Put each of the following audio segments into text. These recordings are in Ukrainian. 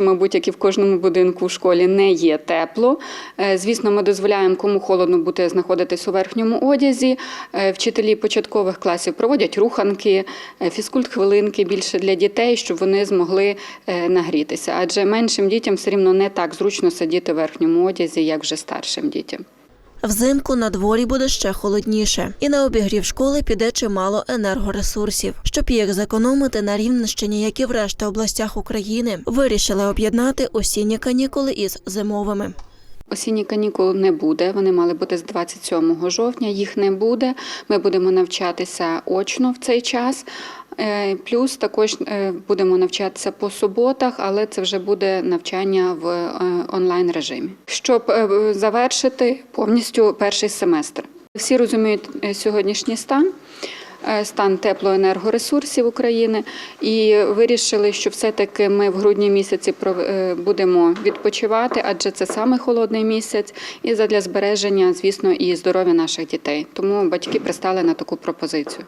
Мабуть, як і в кожному будинку в школі не є тепло. Е, Звісно, ми дозволяємо, кому холодно бути знаходитись у верхньому одязі. Е, Вчителі початкових класів проводять руханки, е, фізкульт-хвилинки більше для дітей, щоб вони змогли нагрітися. Адже меншим дітям все рівно не так зручно сидіти в верхньому одязі, як вже старшим дітям. Взимку на дворі буде ще холодніше, і на обігрів школи піде чимало енергоресурсів. Щоб їх зекономити на Рівненщині, як і в решті областях України, вирішили об'єднати осінні канікули із зимовими. Осінні канікул не буде. Вони мали бути з 27 жовтня. Їх не буде. Ми будемо навчатися очно в цей час. Е, Плюс також е, будемо навчатися по суботах, але це вже буде навчання в е, онлайн режимі, щоб завершити повністю перший семестр. Всі розуміють сьогоднішній стан. Стан теплоенергоресурсів України і вирішили, що все-таки ми в грудні місяці будемо відпочивати, адже це саме холодний місяць, і задля збереження, звісно, і здоров'я наших дітей. Тому батьки пристали на таку пропозицію.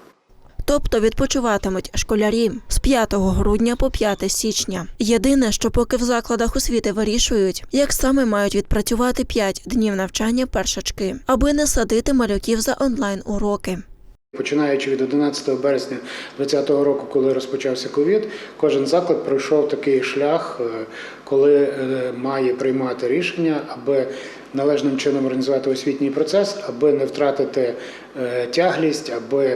Тобто відпочиватимуть школярі з 5 грудня по 5 січня. Єдине, що поки в закладах освіти вирішують, як саме мають відпрацювати 5 днів навчання першачки, аби не садити малюків за онлайн уроки. Починаючи від 11 березня 2020 року, коли розпочався ковід, кожен заклад пройшов такий шлях, е, коли е, має приймати рішення, аби належним чином організувати освітній процес, аби не втратити е, тяглість, аби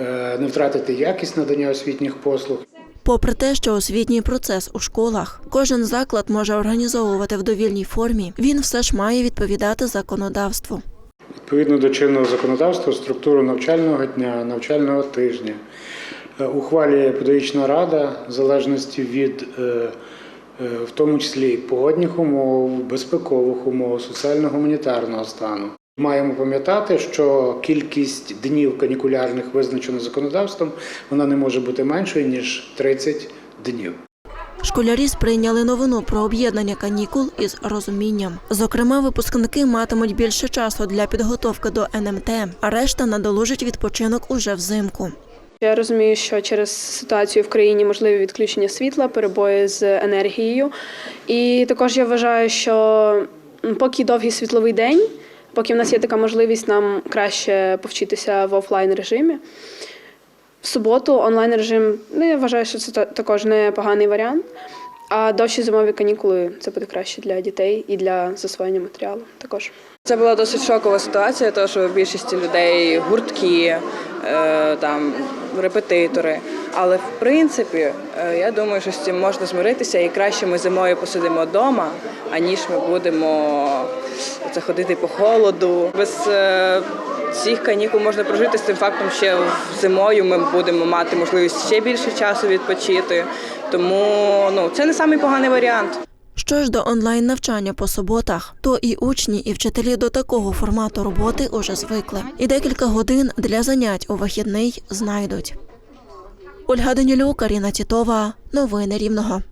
е, не втратити якість надання освітніх послуг. Попри те, що освітній процес у школах кожен заклад може організовувати в довільній формі, він все ж має відповідати законодавству. Відповідно до чинного законодавства, структуру навчального дня, навчального тижня е, ухвалює педагогічна рада в залежності від, в тому числі погодних умов, безпекових умов, соціально-гуманітарного стану. Маємо пам'ятати, що кількість днів канікулярних визначена законодавством, вона не може бути меншою ніж 30 днів. Школярі сприйняли новину про об'єднання канікул із розумінням. Зокрема, випускники матимуть більше часу для підготовки до НМТ, а решта надолужить відпочинок уже взимку. Я розумію, що через ситуацію в країні можливі відключення світла, перебої з енергією. І також я вважаю, що поки довгий світловий день, поки в нас є така можливість, нам краще повчитися в офлайн режимі. В суботу онлайн режим, ну я вважаю, що це також непоганий варіант. А довші зимові канікули це буде краще для дітей і для засвоєння матеріалу також. Це була досить шокова ситуація, тому що більшості людей гуртки, е, там репетитори. Але в принципі, е, я думаю, що з цим можна змиритися, і краще ми зимою посидимо вдома, аніж ми будемо це ходити по холоду. Без е, цих канікул можна прожити з цим фактом, ще зимою ми будемо мати можливість ще більше часу відпочити. Тому ну це не самий поганий варіант. Що ж до онлайн навчання по суботах, то і учні, і вчителі до такого формату роботи уже звикли. І декілька годин для занять у вихідний знайдуть. Ольга Данілюк, Аріна Тітова. Новини Рівного.